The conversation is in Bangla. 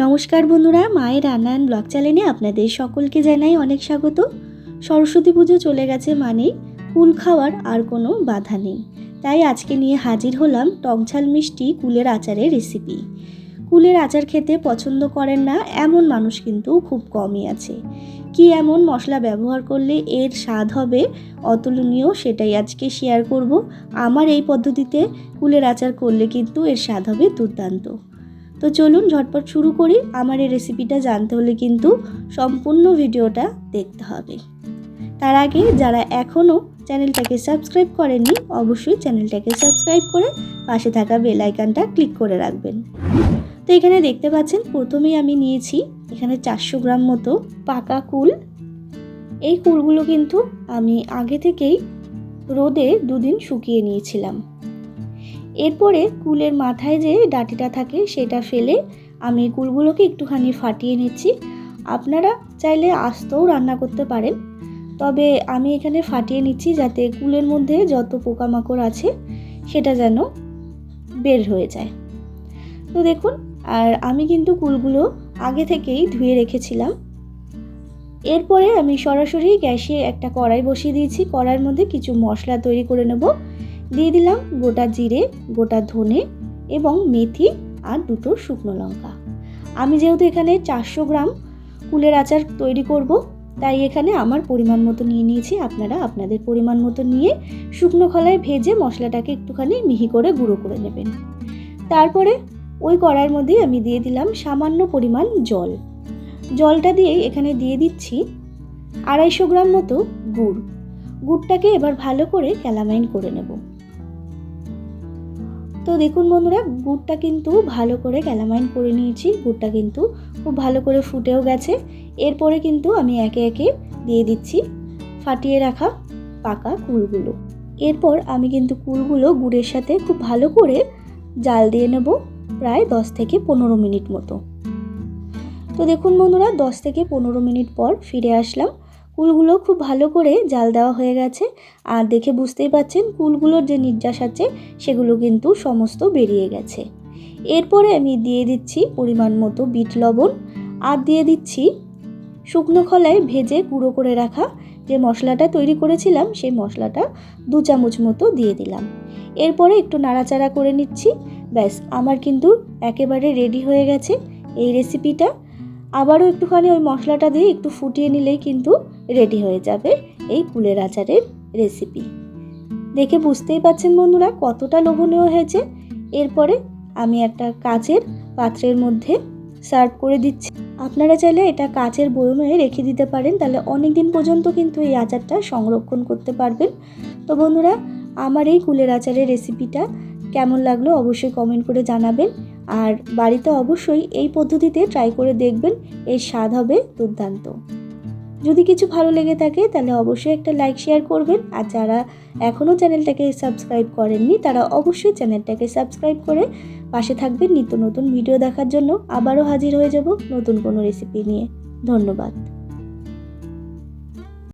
নমস্কার বন্ধুরা, মায়ের রান্নায়ন ব্লগ চ্যানেলে আপনাদের সকলকে জানাই অনেক স্বাগত। সরস্বতী পুজো চলে গেছে মানেই, কুল খাওয়ার আর কোনো বাধা নেই। তাই আজকে নিয়ে হাজির হলাম টকঝাল মিষ্টি কুলের আচারের রেসিপি কুলের আচার খেতে পছন্দ করেন না, এমন মানুষ কিন্তু খুব কমই আছে। কি এমন মশলা ব্যবহার করলে এর স্বাদ হবে, অতুলনীয় সেটাই আজকে শেয়ার করব। আমার এই পদ্ধতিতে কুলের আচার করলে কিন্তু এর স্বাদ হবে দুর্দান্ত। তো চলুন ঝটপট শুরু করি। আমার এই রেসিপিটা জানতে হলে কিন্তু সম্পূর্ণ ভিডিওটা দেখতে হবে। তার আগে যারা এখনও চ্যানেলটাকে সাবস্ক্রাইব করেননি, অবশ্যই চ্যানেলটাকে সাবস্ক্রাইব করে পাশে থাকা বেল আইকনটা ক্লিক করে রাখবেন। তো এখানে দেখতে পাচ্ছেন, প্রথমেই আমি নিয়েছি এখানে চারশো গ্রাম মতো পাকা কুল। এই কুলগুলো কিন্তু আমি আগে থেকেই রোদে দুদিন শুকিয়ে নিয়েছিলাম। এরপরে কুলের মাথায় যে ডাটিটা থাকে সেটা ফেলে আমি কুলগুলোকে একটুখানি ফাটিয়ে নিচ্ছি। আপনারা চাইলে আস্তও রান্না করতে পারেন। তবে আমি এখানে ফাটিয়ে নিচ্ছি যাতে কুলের মধ্যে যত পোকামাকড় আছে সেটা যেন বের হয়ে যায়। তো দেখুন, আর আমি কিন্তু কুলগুলো আগে থেকেই ধুয়ে রেখেছিলাম। এরপরে আমি সরাসরি গ্যাসে একটা কড়াই বসিয়ে দিয়েছি। কড়াইয়ের মধ্যে কিছু মশলা তৈরি করে নেব। দিয়ে দিলাম গোটা জিরে, গোটা ধনে এবং মেথি আর দুটো শুকনো লঙ্কা। আমি যেহেতু এখানে চারশো গ্রাম কুলের আচার তৈরি করব, তাই এখানে আমার পরিমাণ মতো নিয়ে নিয়েছি। আপনারা আপনাদের পরিমাণ মতো নিয়ে শুকনো খলায় ভেজে মশলাটাকে একটুখানি মিহি করে গুঁড়ো করে নেবেন। তারপরে ওই কড়াইয়ের মধ্যেই আমি দিয়ে দিলাম সামান্য পরিমাণ জল। জলটা দিয়ে এখানে দিয়ে দিচ্ছি আড়াইশো গ্রাম মতো গুড়। গুড়টাকে এবার ভালো করে ক্যালামাইন করে নেব। তো দেখুন বন্ধুরা, গুড়টা কিন্তু ভালো করে ক্যালামাইন করে নিয়েছি। গুড়টা কিন্তু খুব ভালো করে ফুটেও গেছে। এরপরে কিন্তু আমি একে একে দিয়ে দিচ্ছি ফাটিয়ে রাখা পাকা কুলগুলো। এরপর আমি কিন্তু কুলগুলো গুড়ের সাথে খুব ভালো করে জাল দিয়ে নেব প্রায় দশ থেকে পনেরো মিনিট মতো। তো দেখুন বন্ধুরা, দশ থেকে পনেরো মিনিট পর ফিরে আসলাম। কুলগুলো খুব ভালো করে জাল দেওয়া হয়ে গেছে। আর দেখে বুঝতেই পাচ্ছেন কুলগুলোর যে নির্যাস আছে, সেগুলো কিন্তু সমস্ত বেরিয়ে গেছে। এরপরে আমি দিয়ে দিচ্ছি পরিমাণ মতো বিট লবণ। আর দিয়ে দিচ্ছি শুকনো খলায় ভেজে গুঁড়ো করে রাখা যে মশলাটা তৈরি করেছিলাম, সেই মশলাটা দু চামচ মতো দিয়ে দিলাম। এরপরে একটু নাড়াচাড়া করে নিচ্ছি। ব্যাস, আমার কিন্তু একেবারে রেডি হয়ে গেছে এই রেসিপিটা আবারও একটুখানি ওই মশলাটা দিয়ে একটু ফুটিয়ে নিলেই কিন্তু রেডি হয়ে যাবে এই কুলের আচারের রেসিপি দেখে বুঝতেই পাচ্ছেন বন্ধুরা কতটা লোভনীয় হয়েছে। এরপরে আমি একটা কাচের পাত্রের মধ্যে সার্ভ করে দিচ্ছি। আপনারা চাইলে এটা কাচের বয়মে রেখে দিতে পারেন, তাহলে অনেক দিন পর্যন্ত কিন্তু এই আচারটা সংরক্ষণ করতে পারবেন। তো বন্ধুরা, আমার এই কুলের আচারের রেসিপিটা কেমন লাগল অবশ্যই কমেন্ট করে জানাবেন। আর বাড়িতে অবশ্যই এই পদ্ধতিতে ট্রাই করে দেখবেন, এর স্বাদ হবে দুর্দান্ত। যদি কিছু ভালো লেগে থাকে, তাহলে অবশ্যই একটা লাইক শেয়ার করবেন। আর যারা এখনও চ্যানেলটাকে সাবস্ক্রাইব করেননি, তারা অবশ্যই চ্যানেলটাকে সাবস্ক্রাইব করে পাশে থাকবেন নিত্য নতুন ভিডিও দেখার জন্য। আবারও হাজির হয়ে যাব নতুন কোনো রেসিপি নিয়ে। ধন্যবাদ।